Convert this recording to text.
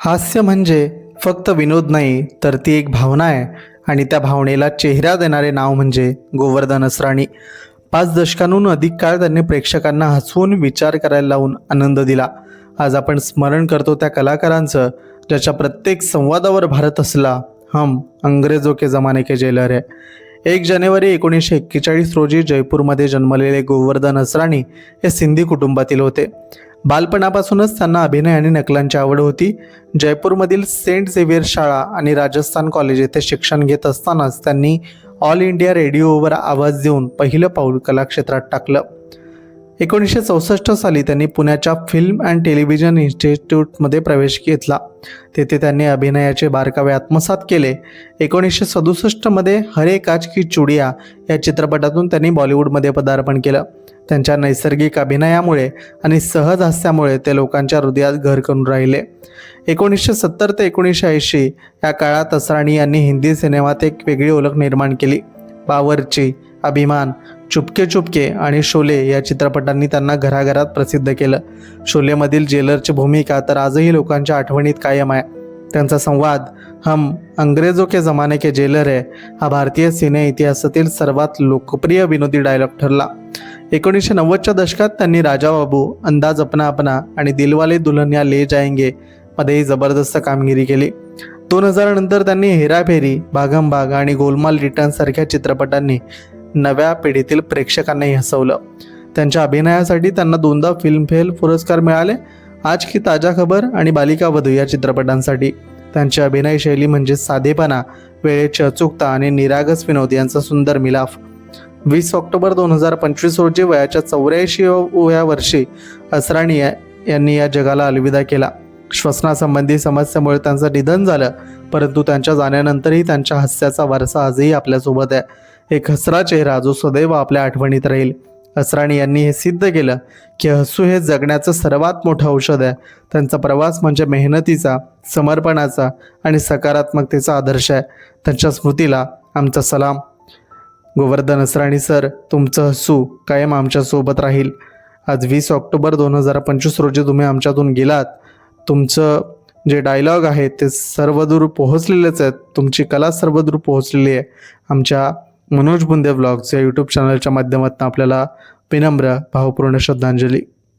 हास्य म्हणजे फक्त विनोद नाही तर ती एक भावना आहे. आणि त्या भावनेला चेहरा देणारे नाव म्हणजे गोवर्धन असराणी. पाच दशकांहून अधिक काळ त्यांनी प्रेक्षकांना हसवून विचार करायला लावून आनंद दिला. आज आपण स्मरण करतो त्या कलाकारांचं ज्याच्या प्रत्येक संवादावर भारत असला हम अंग्रेजो के जमाने के जेलर आहे एक जानेवारी एकोणीसशे एक्केचाळीस रोजी जयपूरमध्ये जन्मलेले गोवर्धन असराणी हे सिंधी कुटुंबातील होते. बालपणापासूनच त्यांना अभिनय आणि नकलांची आवड होती. जयपूरमधील सेंट झेवियर शाळा आणि राजस्थान कॉलेज येथे शिक्षण घेत असतानाच त्यांनी ऑल इंडिया रेडिओवर आवाज देऊन पहिलं पाऊल कलाक्षेत्रात टाकलं. एकोणीसशे चौसष्ट साली त्यांनी पुण्याच्या फिल्म अँड टेलिव्हिजन इन्स्टिट्यूटमध्ये प्रवेश घेतला. तेथे त्यांनी अभिनयाचे बारकावे आत्मसात केले. एकोणीसशे सदुसष्टमध्ये हरे काच की चुडिया या चित्रपटातून त्यांनी बॉलिवूडमध्ये पदार्पण केलं. त्यांच्या नैसर्गिक अभिनयामुळे आणि सहज हास्यामुळे ते लोकांच्या हृदयात घर करून राहिले. एकोणीसशे सत्तर ते एकोणीसशे ऐंशी या काळात असराणी यांनी हिंदी सिनेमात एक वेगळी ओळख निर्माण केली. बावरची अभिमान चुपके चुपके आणि शोले या चित्रपटांनी त्यांना घराघरात प्रसिद्ध केलं. शोलेमधील जेलरची भूमिका तर आजही लोकांच्या आठवणीत कायम आहे. त्यांचा संवाद हम अंग्रेजो के जमाने के जेलर है हा भारतीय सिने इतिहासातील सर्वात लोकप्रिय विनोदी डायलॉग ठरला. एकोणीसशे नव्वदच्या दशकात त्यांनी राजा बाबू अंदाज अपना अपना आणि दिलवाले दुल्हनिया ले जायंगे मध्येही जबरदस्त कामगिरी केली. दोन हजार नंतर त्यांनी हेराफेरी भागम भाग आणि गोलमाल रिटर्न सारख्या चित्रपटांनी नव्या पिढीतील प्रेक्षकांनाही हसवलं. त्यांच्या अभिनयासाठी त्यांना दोनदा फिल्मफेअर पुरस्कार मिळाले. आज की ताजा खबर आणि बालिका वधू या चित्रपटांसाठी. त्यांची अभिनय शैली म्हणजे साधेपणा वेळेची अचूकता आणि निरागस विनोद यांचा सुंदर मिलाफ. वीस ऑक्टोबर दोन हजार पंचवीस रोजी वयाच्या चौऱ्याऐंशी व्या वर्षी असराणी यांनी या जगाला अलविदा केला. श्वसनासंबंधी समस्येमुळे त्यांचं निधन झालं परंतु त्यांच्या जाण्यानंतरही त्यांच्या हास्याचा वारसा आजही आपल्यासोबत आहे. एक हसरा चेहरा जो सदैव आपल्या आठवणीत राहील. हसराणी यांनी हे सिद्ध केलं की हसू हे जगण्याचं सर्वात मोठं औषध आहे. त्यांचा प्रवास म्हणजे मेहनतीचा समर्पणाचा आणि सकारात्मकतेचा आदर्श आहे. त्यांच्या स्मृतीला आमचा सलाम. गोवर्धन असराणी सर तुमचं हसू कायम आमच्यासोबत राहील. आज वीस ऑक्टोबर दोन हजार पंचवीस रोजी तुम्ही आमच्यातून गेलात. तुमचं जे डायलॉग आहे ते सर्वदूर पोहोचलेलेच आहेत. तुमची कला सर्वदूर पोहोचलेली आहे. आमच्या मनोज बुंदे ब्लॉग्स या यूट्यूब चॅनलच्या माध्यमातून आपल्याला विनम्र भावपूर्ण श्रद्धांजली.